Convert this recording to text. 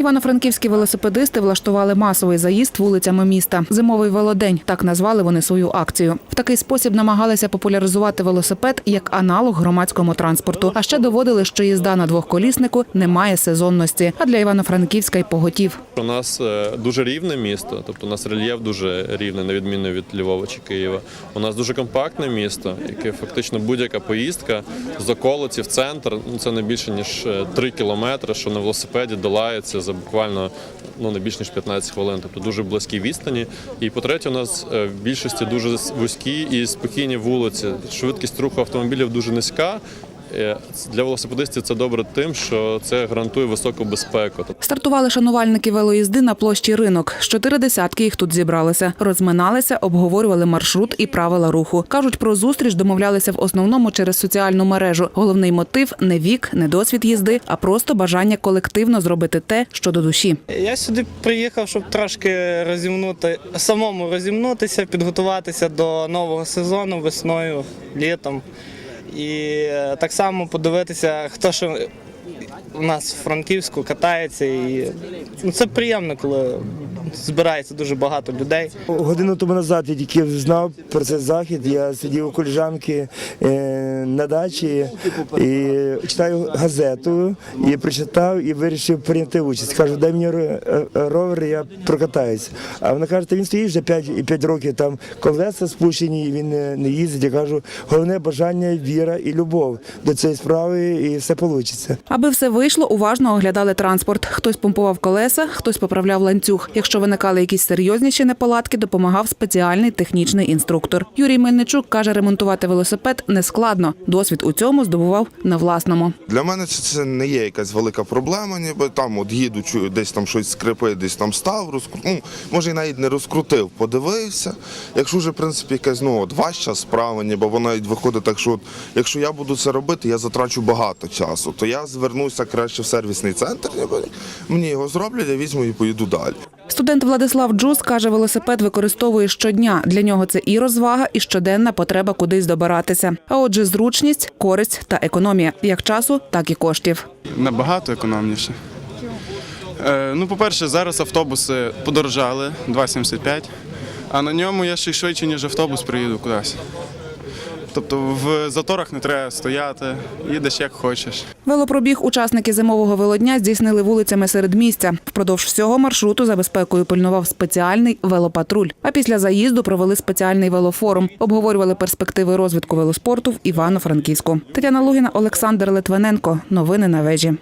Івано-франківські велосипедисти влаштували масовий заїзд вулицями міста. Зимовий велодень так назвали вони свою акцію. В такий спосіб намагалися популяризувати велосипед як аналог громадському транспорту. А ще доводили, що їзда на двохколіснику не має сезонності. А для Івано-Франківська й поготів. У нас е, дуже рівне місто, тобто у нас рельєф дуже рівний, на відміну від Львова чи Києва. У нас дуже компактне місто, яке фактично будь-яка поїздка з околиці в центр. Ну це не більше ніж 3 кілометри, що на велосипеді долається за буквально ну не більш ніж 15 хвилин. Тобто дуже близькі відстані. І по-третє, у нас е, в більшості дуже вузькі і спокійні вулиці. Швидкість руху автомобілів дуже низька. Е, Для велосипедистів це добре тим, що це гарантує високу безпеку. Стартували шанувальники велоїзди на площі ринок. З чотири десятки їх тут зібралися. Розминалися, обговорювали маршрут і правила руху. кажуть, про зустріч домовлялися в основному через соціальну мережу. Головний мотив не вік, не досвід їзди, а просто бажання колективно зробити те, що до душі. Я сюди приїхав, щоб трошки розімнути, самому розімнутися, підготуватися до нового сезону весною, літом. І е, так само подивитися, хто що у нас в Франківську катається. І це приємно, коли збирається дуже багато людей. Годину тому назад я тільки знав про цей захід. Я сидів у коліжанки е, на дачі і читаю газету, і прочитав і вирішив прийняти участь. Кажу, дай мені е, ровер, я прокатаюсь. А вона каже, він стоїть вже 5, і 5 років, там колеса спущені, і він не, не їздить. Я кажу, головне бажання, віра і любов до цієї справи, і все вийде. Аби все вийшло, уважно оглядали транспорт. Хтось помпував колеса, хтось поправляв ланцюг. Якщо виникали якісь серйозніші неполадки, допомагав спеціальний технічний інструктор. Юрій Мельничук каже, ремонтувати велосипед не складно. Досвід у цьому здобував на власному. Для мене це, не є якась велика проблема, ніби там от їду, чую, десь там щось скрипить, десь там став, розкру... ну, може навіть не розкрутив, подивився. Якщо вже, в принципі, якась ну, от, важча справа, ніби вона виходить так, що от, якщо я буду це робити, я затрачу багато часу, то я звернуся краще в сервісний центр, ніби, мені його зроблять, я візьму і поїду далі. Студент Владислав Джус каже, велосипед використовує щодня. Для нього це і розвага, і щоденна потреба кудись добиратися. А отже, зручність, користь та економія як часу, так і коштів. набагато економніше. Е, ну, по-перше, зараз автобуси подорожали 2,75, а на ньому я ще й швидше, ніж автобус, приїду кудись. Тобто в заторах не треба стояти, їдеш як хочеш. Велопробіг учасники зимового велодня здійснили вулицями серед місця. Впродовж всього маршруту за безпекою пильнував спеціальний велопатруль. А після заїзду провели спеціальний велофорум. Обговорювали перспективи розвитку велоспорту в Івано-Франківську. Тетяна Лугіна, Олександр Литвиненко. Новини на вежі.